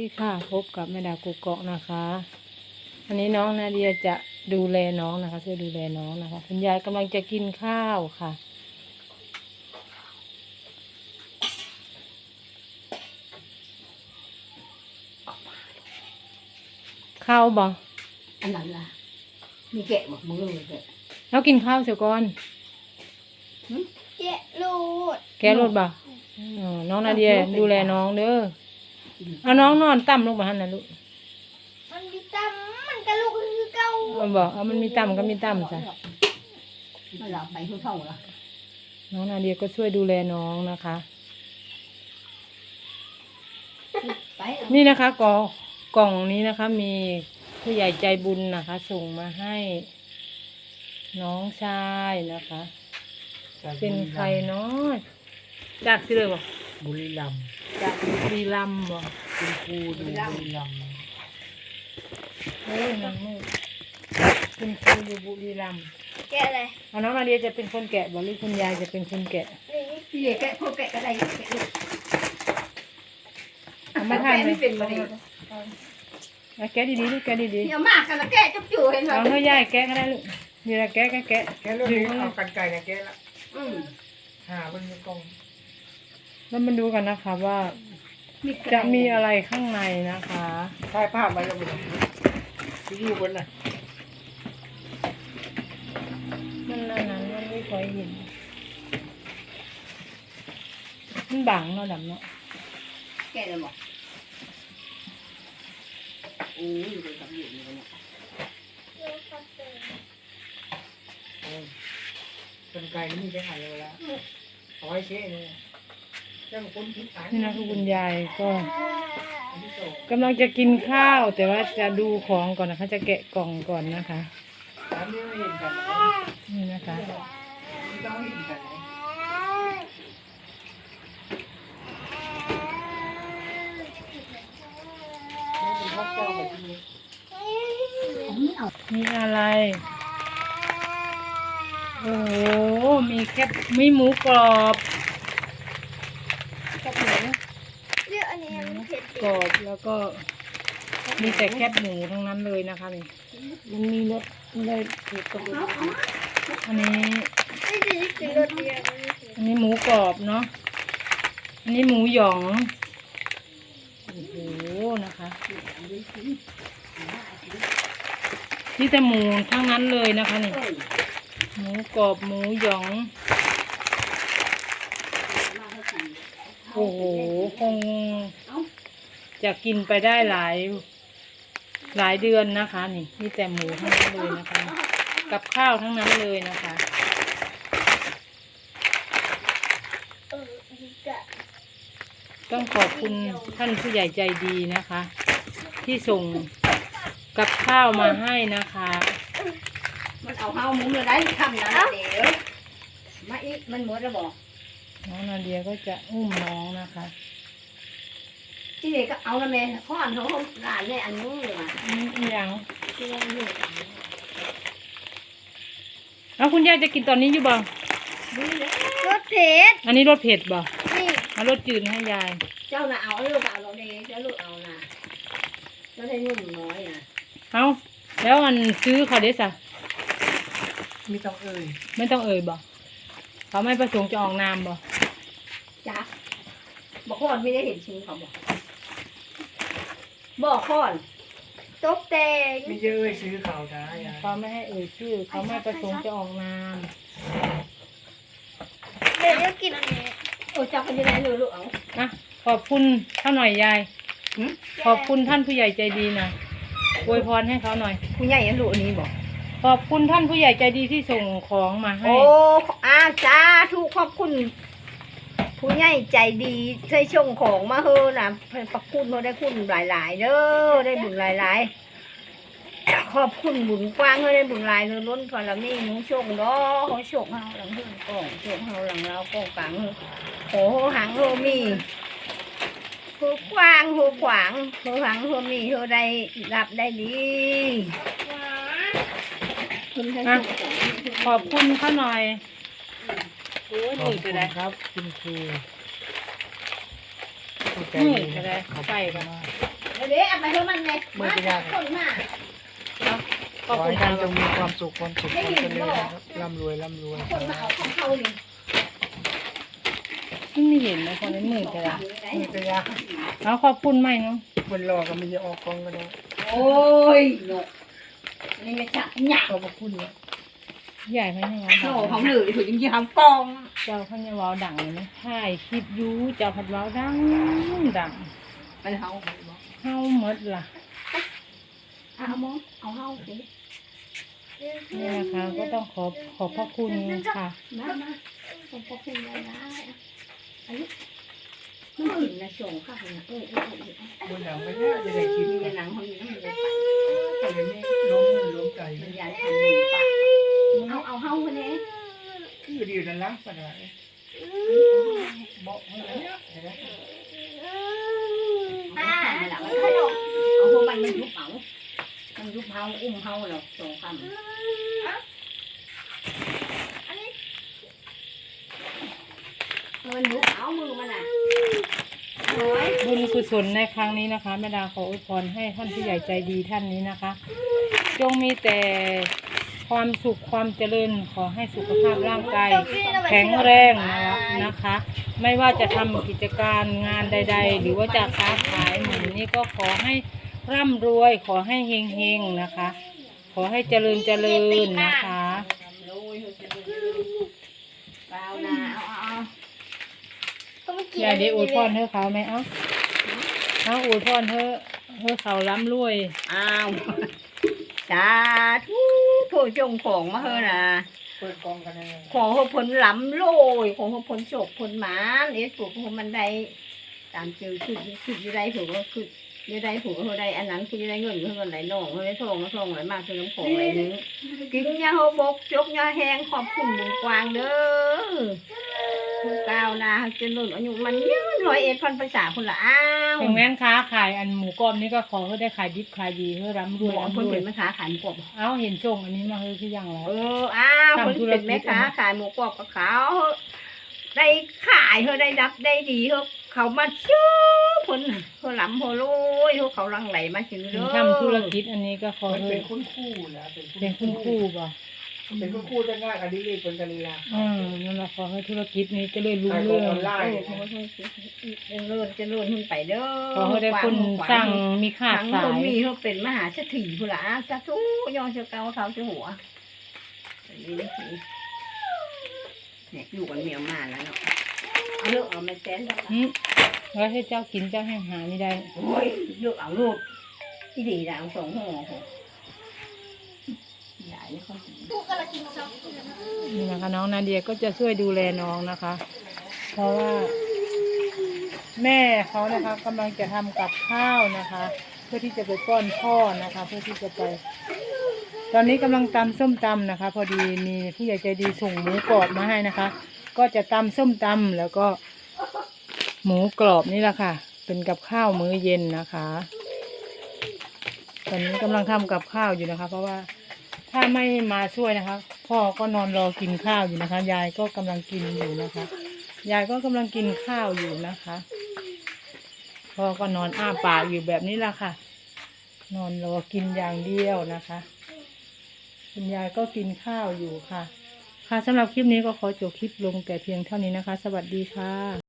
ดีค่ะ พบกับแม่ดากุกเกาะนะคะ อันนี้น้องนาเดียจะดูแลน้องนะคะช่วยดูแลน้องนะคะ คุณยายกำลังจะกินข้าวค่ะ ข้าวบ่อันนั้นล่ะ มีแกะบอกมือเลยแกะแล้วกินข้าวเสียก่อน เจ๊รูด แกรถบ่อ๋อน้องนาเดียดูแลน้องเด้อ เอาน้องนอนต่ำลงมาหันนะลูกมันมีตั้มมันกระลูกคือเก่าเอาบอกเอามันมีต่ำก็มีต่ำจ้ะมันหลับไปเท่าๆละน้องนาเดียก็ช่วยดูแลน้องนะคะ ไปเอานี่นะคะกอกล่องนี้นะคะ มีผู้ใหญ่ใจบุญนะคะ ส่งมาให้ น้องชายนะคะ เป็นใครเนาะจากสิเลยบอกบุรีรัมย์ จากบุรีรัมย์บอกคุณครูดูบุรีรัมย์โอ้ยนางมืดคุณครูอยู่บุรีรัมย์แกะอะไรเอาน้องนาเดียจะเป็นคนแกะบอกหรือคุณยายจะเป็นคนแกะนี่พี่แกะพวกแกะก็ได้แกะลูกเอามาทานแกะเลไม่ยเป็นมาดิเอาแกะดีๆลูกแกะดีเดี๋ยวมากกันละแกะจุ๊บจู่เห็นไหมๆเอาเท่ายายแกะก็ได้ลูกเดี๋ยวแกะก็แกะแกเรื่องดึนี้งเอากันไก่นะแกละอืมหาบนกล่อง แล้วมาดูกันนะคะว่ามีจะมีอะไรข้างในนะคะถ่ายภาพไว้แล้วมันที่อยู่บนน่ะมันอันนั้นมันไม่ค่อยเห็นมันบังเนาะดำเนาะแกะเลยบอกโอ้ยเดี๋ยวทำอยู่นี่เนี่ยโอ้ยกันไก่นี่มีแค่หายเลยละเอาไว้เช็ดเลยเจ้าค นพิษานนี่นะคือคุณยายก็อันที่สองกำลังจะกินข้าว แต่ว่าจะดูของก่อนนะคะ จะแกะกล่องก่อนนะคะสามนี่ไม่เห็นกันนี่นะคะไม่ต้องเห็นกันนะไม่เป็นข้าวเจ้าแบบนี้นี่เอามีอะไร โอ้โหมีแคบมีหมูกรอบแคบหมู เรื่องอันนี้มันเผ็ด กรอบแล้วก็มีแต่แคบหมูทั้งนั้นเลยนะคะนี่มันมีรสเลยถูกกระดูกอันนี้ไม่ใช่กินรสเดียวมันไม่เผ็ดอันนี้หมูกรอบเนาะอันนี้หมูหยองโอ้โหนะคะนี่แต่หมูทั้งนั้นเลยนะคะนี่เอ้ยหมูกรอบหมูหยองมาให้กินโอ้โหคงเอ้า จะกินไปได้หลาย หลายเดือนนะคะ นี่นี่แต่หมูทั้งนั้นเลยนะคะ กับข้าวทั้งนั้นเลยนะคะเออดีกะต้องขอบคุณท่านผู้ใหญ่ใจดีนะคะ ที่ส่งกับข้าวมาให้นะคะ มันเอาเฮาหมุนเลยได้ทำนะเดี๋ยวมาอีกมันหมดแล้วบอกน้องนาเดียก็จะอุ้มน้องนะคะ ที่นี่ก็เอาละแม่ข้อนเขาหลานเลยอันนู้นเลยมานี่อีหยังที่ว่านี่แล้วคุณยายจะกินตอนนี้อยู่บ่นี่เลยรสเผ็ดอันนี้รสเผ็ดบ่นี่เอารสจืดให้ยายเจ้าน่ะเอาลูกเอาเราเองเจ้าลูกเอาน่ะเจ้าได้นุ่มน้อยน่ะเอาแล้วอันซื้อเขาเดสอะมีต้องเอ่ยไม่ต้องเอ่ยบ่เขาไม่ประสงค์จะออกนามบ่จ้ะบอกข้อนไม่ได้เห็นชื่อเขาบอก บอกข้อนตกแต่งมีเยอะเอ่ยซื้อข่าวได้ยายเขาไม่ให้เอ่ยชื่อ เขาไม่ประสงค์จะออกนามเดี๋ยวจะกินอันนี้โอ้เจ้าก็จะได้เลยลูกเอานะขอบคุณท่านหน่อยยายหึขอบคุณท่านผู้ใหญ่ใจดีหนะอวยพรให้เขาหน่อยคุณใหญ่ยังลูกอันนี้บอกขอบคุณท่านผู้ใหญ่ใจดีที่ส่งของมาให้ โอ้อาจ้าทุกขอบคุณ ผู้ใหญ่ใจดีเคยชงของมาเฮอนะประคุณเขาได้คุณหลาย ๆเด้อได้บุญหลายๆ ขอบคุณบุญกว้างเขาได้บุญหลายเลยล้นพลมีหนูชงเนาะเขาชงเฮาหลังหึ่งกองชงเฮาหลังเรากองกลางโหหางโหมีหัวกว้างหัวขวางหัวหางหัวมีหัวใดรับได้ดีขอบคุณเขาหน่อย อ้ยขมือบอคุจะณได้ครับคุณครูมือจะได้ไปกันมากด้เอาไปให้มันไงมือจะยากคนมาขอให้ท่านจงมีความสุขความสุขความเจริญนะครับร่ำรวยร่ำรวยคนมาเอาของเขานี่ไม่เห็นนะคนนี้มือกันละมือจะยากเอาขอบคุณไหมเนาะคนรอก็มันจะออกกองก็ได้โอ้ยหนกนี่ไม่จับหยักขอบพระคุณนะ ใหญ่ไหมเนี่ยโหวาของดังเหลือถึงจะทำกอง เจ้าเขาเนี่ยเวาดังเลยนะถ่ายคลิปอยูเจ้าผัดเวาดังดังมันเฮาเฮาหมดล่ะเอามองเอาเฮาสินี่นะคะก็ต้องขอบขอบพระคุณค่ะมามาผมพกคุณเลยนะอันนี้มันหินนะส่งค่ะเออเออเออบนหลังไม่ได้จะได้คิดมีกันหนังเขาอยู่นั่นเลยแต่เดี๋ยวนี้ล้มมือล้มใจมันยายทำหมูปะ เอาเอาเฮาคนนี้คือดีนั่นละปัญหาบอกให้แล้วเห็นไหมอ่ามันหลังมันขนมเอาพวกมันมันยุบเอามันยุบเฮาอุ้มเฮาหรอกสองคำมันยุบเอามือมันอะโอ้ยบุญกุศลในครั้งนี้นะคะแม่ดาขออวยพรให้ท่านผู้ใหญ่ใจดีท่านนี้นะคะ จงมีแต่ ความสุขความเจริญขอให้สุขภาพร่างกายแข็งแรงนะคะนะคะ ไม่ว่าจะทำกิจการงานใด ๆ หรือว่าจะค้าขายเหมือนนี้ก็ขอให้ร่ำรวย ขอให้เฮงๆนะคะ ขอให้เจริญเจริญนะคะโอ้ยเปล่านะเอาเอาก็ไม่เกี่อยากได้อวยพรเธอเขาไหมเอ้าเอาอวยพรเธอเธอเขาร่ำรวยอ้าวสาธุ โถจงของมาเฮอะนะเปิดกองกันเลยของเขาผลล้ำโลยของเขาผลโศกผลหมานเอ๊ะผูกของมันได้ตามจือคือคืออยู่ได้ผูกก็คืออยู่ได้ผูกเขาได้อันนั้นคืออยู่ได้เงินเขาก็ไหลน่องเขาได้ทองเขาทองไหลมากคือน้ำของไหลนึงกินยาโฮบกจกยาแหงขอบคุณบุญกวางเด้อผู้ ก้าวหนาจนนุ่นอายุมันยืนร้อยเอ็ดพันภาษาคนละอ้าวถึงแม้นค้าขายอันหมูกรอบนี่ก็ขอให้ได้ขายดิบขายดีให้ร่ำรรววยยร่ำเพิ่นรวเป็ยนแม่ค้าขายหมูกรอบเอาเห็นส่งอันนี้มาเฮ้ยคือยังแล้วเอออ้าวเพิ่นเป็นแม่ค้าขายหมูกรอบกับเขาได้ขายเขาได้รับได้ดีเขาเขามาชื่อเพิ่นน่ะเขาหลำเขาโรยเขาเขาลังไหลมาถึงถึเด้งอทำธุรกิจอันนี้ก็ขอมันให้เป็นคุณคู่นะเป็นเป็นคุณครูป่ะ เป็นคุณคู่ได้ง่ายกันดีเลยเป็นกันลีลาอืมนั่นแหละขอให้ธุรกิจนี้เจะเลยรุ่งขายขอเรืงอองอนไลเอน์อเขาก็ต้องเลื่อนจะเลื่อนขึ้นไปเด้อขอให้ได้คนสั่งมีขาดทั้งสาคนย มีเขาเป็นมหาเศรษฐีพุ่นละสาธุยองเจ้าเก่าเท้าเจ้าหัวนี่เนี่ยอยู่กันเมียมาแล้วเนาะเอาเลือกเอาไม่แจ้นแล้ว อืมแล้วให้เจ้ากินเจ้าแห้งหาไม่ได้ โอ้ยเลือกเอาลูกที่ดีนะเอาสองห่อค่ะให ญ่เขากูกำลังกินซอสนี่นะคะน้องนาเดียก็จะช่วยดูแลน้องนะคะ เพราะว่า แม่เขานะคะกำลังจะทำกับข้าวนะคะ เพื่อที่จะไปป้อนพ่อนะคะ เพื่อที่จะไป ตอนนี้กำลังตำส้มตำนะคะ พอดีมีผู้ใหญ่ใจดีส่งหมูกรอบมาให้นะคะ ก็จะตำส้มตำแล้วก็ หมูกรอบนี่แหละค่ะ เป็นกับข้าวมื้อเย็นนะคะ ตอนนี้กำลังทำกับข้าวอยู่นะคะ เพราะว่า ถ้าไม่มาช่วยนะคะ พ่อก็นอนรอกินข้าวอยู่นะคะ ยายก็กำลังกินอยู่นะคะ ยายก็กำลังกินข้าวอยู่นะคะ พ่อก็นอนอ้าปากอยู่แบบนี้ละค่ะ นอนรอกินอย่างเดียวนะคะคุณยายก็กินข้าวอยู่ค่ะ ค่ะสำหรับคลิปนี้ก็ขอจบคลิปลงแต่เพียงเท่านี้นะคะ สวัสดีค่ะ